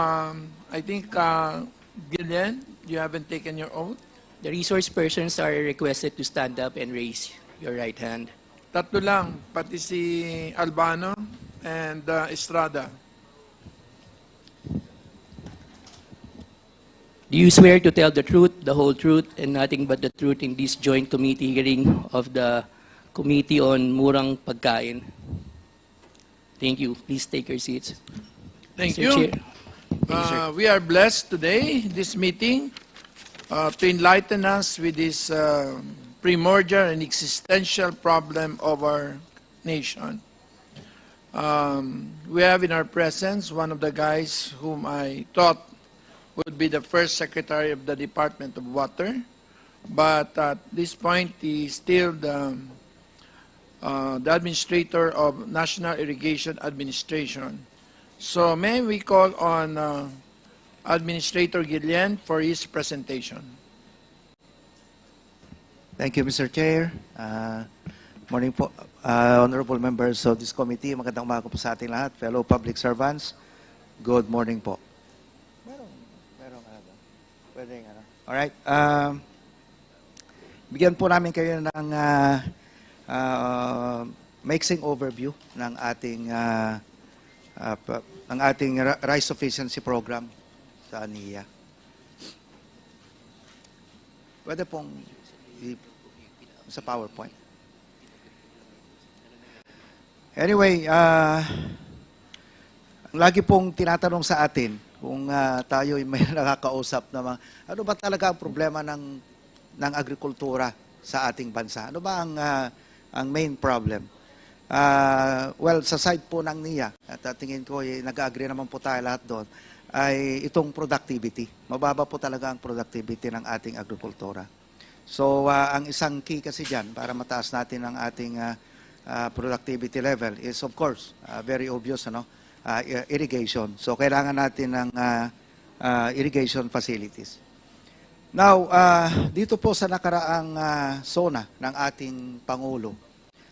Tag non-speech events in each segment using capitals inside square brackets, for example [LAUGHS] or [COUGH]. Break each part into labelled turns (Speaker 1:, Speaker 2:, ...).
Speaker 1: Um, I think, uh, Gillian, you haven't taken your oath.
Speaker 2: The resource persons are requested to stand up and raise your right hand.
Speaker 1: Tatlo lang, pati si Albano and uh, Estrada.
Speaker 2: Do you swear to tell the truth, the whole truth, and nothing but the truth in this joint committee hearing of the Committee on Murang Pagkain? Thank you. Please take your seats.
Speaker 1: Thank
Speaker 2: Mr.
Speaker 1: you.
Speaker 2: Chair.
Speaker 1: Uh, we are blessed today, this meeting, uh, to enlighten us with this uh, primordial and existential problem of our nation. Um, we have in our presence one of the guys whom I thought would be the first Secretary of the Department of Water, but at this point, he's still the, uh, the Administrator of National Irrigation Administration. So may we call on uh, Administrator Gillian for his presentation.
Speaker 3: Thank you, Mr. Chair. Uh, morning po, uh, honorable members of this committee. Magandang umaga po sa ating lahat. Fellow public servants, good morning po. Merong, merong ano ba? Pwedeng ano. Alright. Um, bigyan po namin kayo ng uh, uh, mixing overview ng ating uh, uh, pa- ng ating ri- rice sufficiency program sa ANIA. Pwede pong sa PowerPoint. Anyway, ah lagi pong tinatanong sa atin kung ah, tayo ay may [LAUGHS] nakakausap na mga, ano ba talaga ang problema ng ng agrikultura sa ating bansa? Ano ba ang ah, ang main problem? Ah, well, sa side po ng NIA, at ah, tingin ko eh, nag-agree naman po tayo lahat doon, ay itong productivity. Mababa po talaga ang productivity ng ating agrikultura. So, ah, ang isang key kasi dyan para mataas natin ang ating ah, ah, productivity level is of course, ah, very obvious, ano, i- irrigation. So, kailangan natin ng ah, ah, irrigation facilities. Now, ah, dito po sa nakaraang ah, SONA ng ating Pangulo,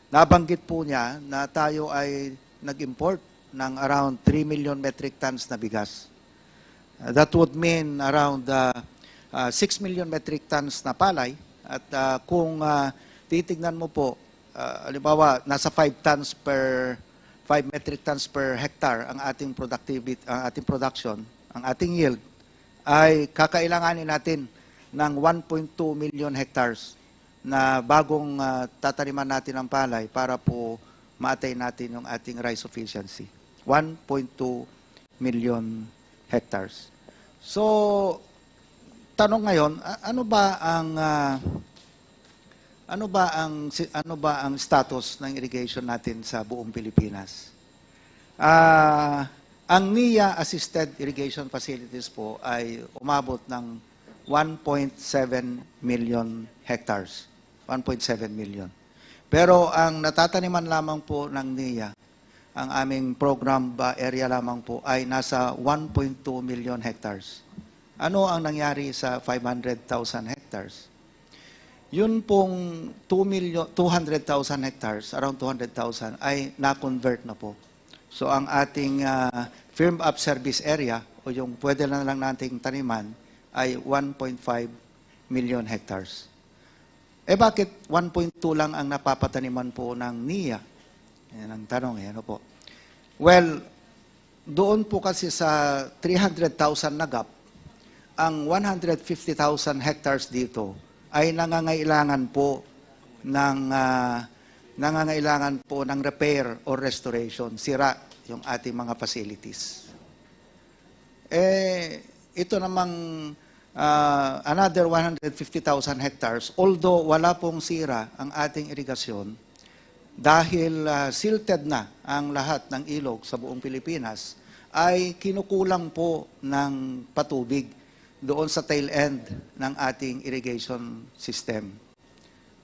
Speaker 3: nabanggit po niya na tayo ay nag-import ng around 3 million metric tons na bigas. Uh, that would mean around uh, uh, 6 million metric tons na palay. At uh, kung uh, titignan mo po, uh, halimbawa, nasa 5 tons per 5 metric tons per hectare ang ating productivity, ang ating production, ang ating yield, ay kakailanganin natin ng 1.2 million hectares na bagong uh, tataniman natin ng palay para po maatay natin yung ating rice sufficiency. 1.2 million hectares. So, tanong ngayon, ano ba ang ah, ano ba ang ano ba ang status ng irrigation natin sa buong Pilipinas? Ah, ang NIA assisted irrigation facilities po ay umabot ng 1.7 million hectares. 1.7 million. Pero ang natataniman lamang po ng NIA, ang aming program ba area lamang po ay nasa 1.2 million hectares. Ano ang nangyari sa 500,000 hectares? Yun pong 2 million, 200,000 hectares, around 200,000, ay na-convert na po. So ang ating ah, firm up service area, o yung pwede na lang nating taniman, ay 1.5 million hectares. Eh bakit 1.2 lang ang napapataniman po ng NIA? Yan ang tanong, eh, ano po. Well, doon po kasi sa 300,000 na gap, ang 150,000 hectares dito ay nangangailangan po ng ah, nangangailangan po ng repair or restoration, sira yung ating mga facilities. Eh, ito namang ah, another 150,000 hectares, although wala pong sira ang ating irigasyon, dahil ah, silted na ang lahat ng ilog sa buong Pilipinas, ay kinukulang po ng patubig doon sa tail end ng ating irrigation system.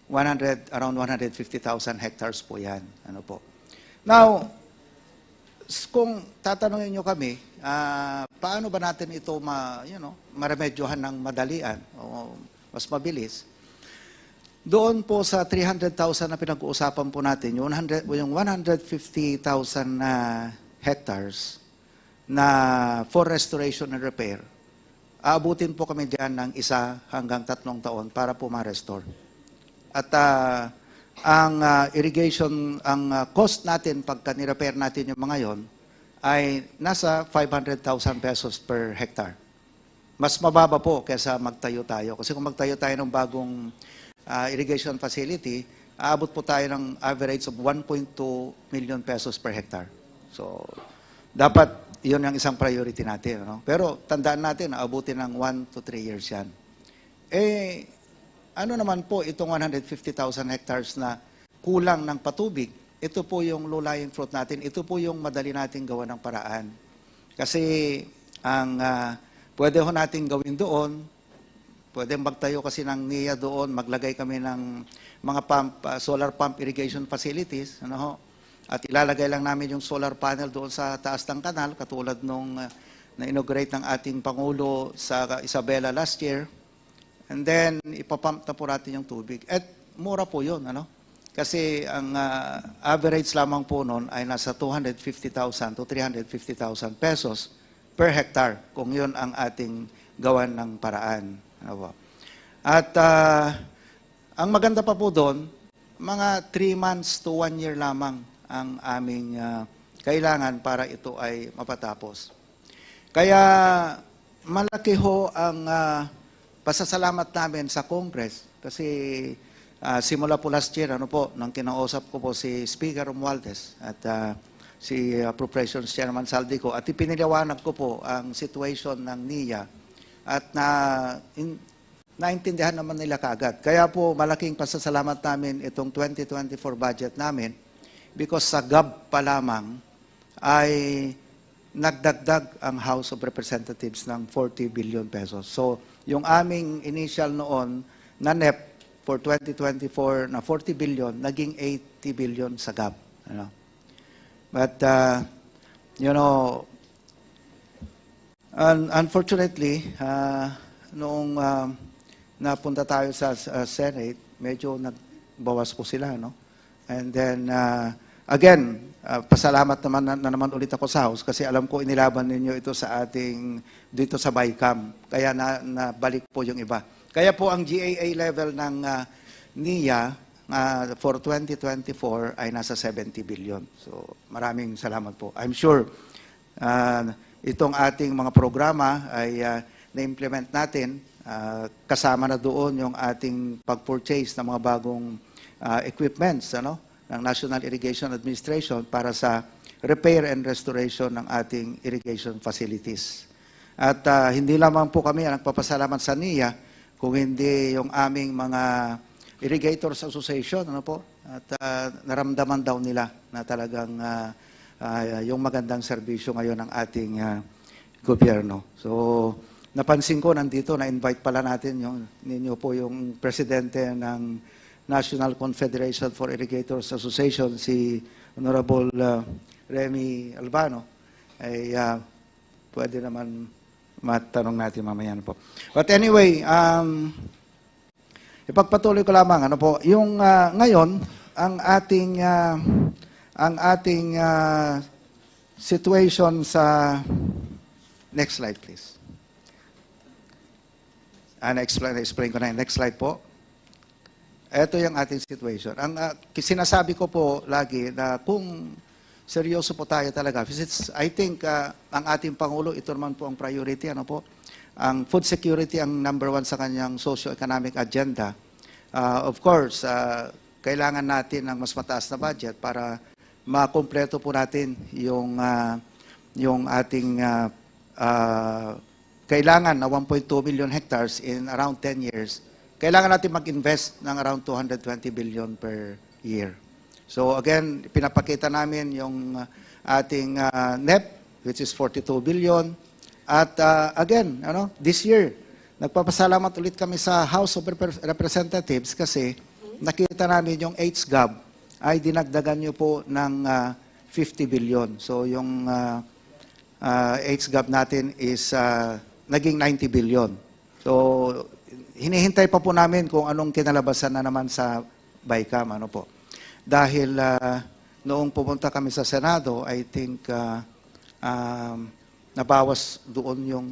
Speaker 3: 100, around 150,000 hectares po yan. Ano po. Now, kung tatanungin nyo kami, ah, paano ba natin ito ma, you know, maremedyohan ng madalian o mas mabilis? Doon po sa 300,000 na pinag-uusapan po natin, yung, 100, yung 150,000 na hectares, na for restoration and repair, aabutin po kami diyan ng isa hanggang tatlong taon para po ma-restore. At ah, ang ah, irrigation, ang ah, cost natin pagka ni-repair natin yung mga yon ay nasa 500,000 pesos per hectare. Mas mababa po kaysa magtayo tayo. Kasi kung magtayo tayo ng bagong ah, irrigation facility, aabot po tayo ng average of 1.2 million pesos per hectare. So, dapat yun ang isang priority natin. Ano? Pero tandaan natin, aabutin ng 1 to 3 years yan. Eh, ano naman po itong 150,000 hectares na kulang ng patubig? Ito po yung low-lying fruit natin. Ito po yung madali nating gawa ng paraan. Kasi ang ah, pwede ho nating gawin doon, pwede magtayo kasi ng NIA doon, maglagay kami ng mga pump, ah, solar pump irrigation facilities, ano ho? At ilalagay lang namin yung solar panel doon sa taas ng kanal, katulad nung ah, na-inaugurate ng ating Pangulo sa Isabela last year. And then, ipapump na po natin yung tubig. At mura po yun, ano? Kasi ang ah, average lamang po noon ay nasa 250,000 to 350,000 pesos per hectare kung yun ang ating gawan ng paraan. At ah, ang maganda pa po doon, mga 3 months to 1 year lamang ang aming ah, kailangan para ito ay mapatapos. Kaya malaki ho ang ah, pasasalamat namin sa Congress kasi ah, simula po last year, ano po, nang kinausap ko po si Speaker Romualdez at ah, si Appropriations Chairman Saldico at ipiniliwanag ko po ang situation ng NIA at na in, naintindihan naman nila kagad. Kaya po malaking pasasalamat namin itong 2024 budget namin because sa GAB pa lamang ay nagdagdag ang House of Representatives ng 40 billion pesos. So, yung aming initial noon na NEP for 2024 na 40 billion, naging 80 billion sa GAB. Ano? But, uh, you know, un- unfortunately, uh, noong um, napunta tayo sa uh, Senate, medyo nagbawas po sila, no? And then, uh, again, uh, pasalamat naman na, na naman ulit ako sa House kasi alam ko inilaban ninyo ito sa ating, dito sa BICAM. Kaya na, nabalik po yung iba. Kaya po ang GAA level ng uh, NIA uh, for 2024 ay nasa 70 billion. So maraming salamat po. I'm sure uh, itong ating mga programa ay uh, na-implement natin uh, kasama na doon yung ating pag-purchase ng mga bagong uh, equipments ano ng National Irrigation Administration para sa repair and restoration ng ating irrigation facilities. At uh, hindi lamang po kami ang nagpapasalamat sa NIA, kung hindi yung aming mga Irrigators Association, ano po, at uh, naramdaman daw nila na talagang uh, uh, yung magandang serbisyo ngayon ng ating uh, gobyerno. So, napansin ko nandito, na-invite pala natin yung, ninyo po yung presidente ng National Confederation for Irrigators Association, si Honorable uh, Remy Albano, ay uh, pwede naman matanong natin mamaya na po. But anyway, um, ipagpatuloy ko lamang ano po, yung ah, ngayon ang ating ah, ang ating ah, situation sa next slide please. Ah, explain explain ko na yun. Next slide po. Ito yung ating situation. Ang ah, sinasabi ko po lagi na kung seryoso po tayo talaga, because it's, I think ah, ang ating Pangulo, ito naman po ang priority, ano po, ang food security ang number one sa kanyang socio-economic agenda. Ah, of course, ah, kailangan natin ng mas mataas na budget para makumpleto po natin yung, ah, yung ating ah, ah, kailangan na 1.2 million hectares in around 10 years. Kailangan natin mag-invest ng around 220 billion per year. So again, pinapakita namin yung uh, ating uh, NEP, which is 42 billion. At uh, again, ano, this year, nagpapasalamat ulit kami sa House of Repre- Representatives kasi nakita namin yung HGAB ay dinagdagan nyo po ng uh, 50 billion. So yung uh, uh, HGAB natin is uh, naging 90 billion. So hinihintay pa po namin kung anong kinalabasan na naman sa BICAM. Ano po. Dahil ah, noong pumunta kami sa Senado, I think ah, um, nabawas doon yung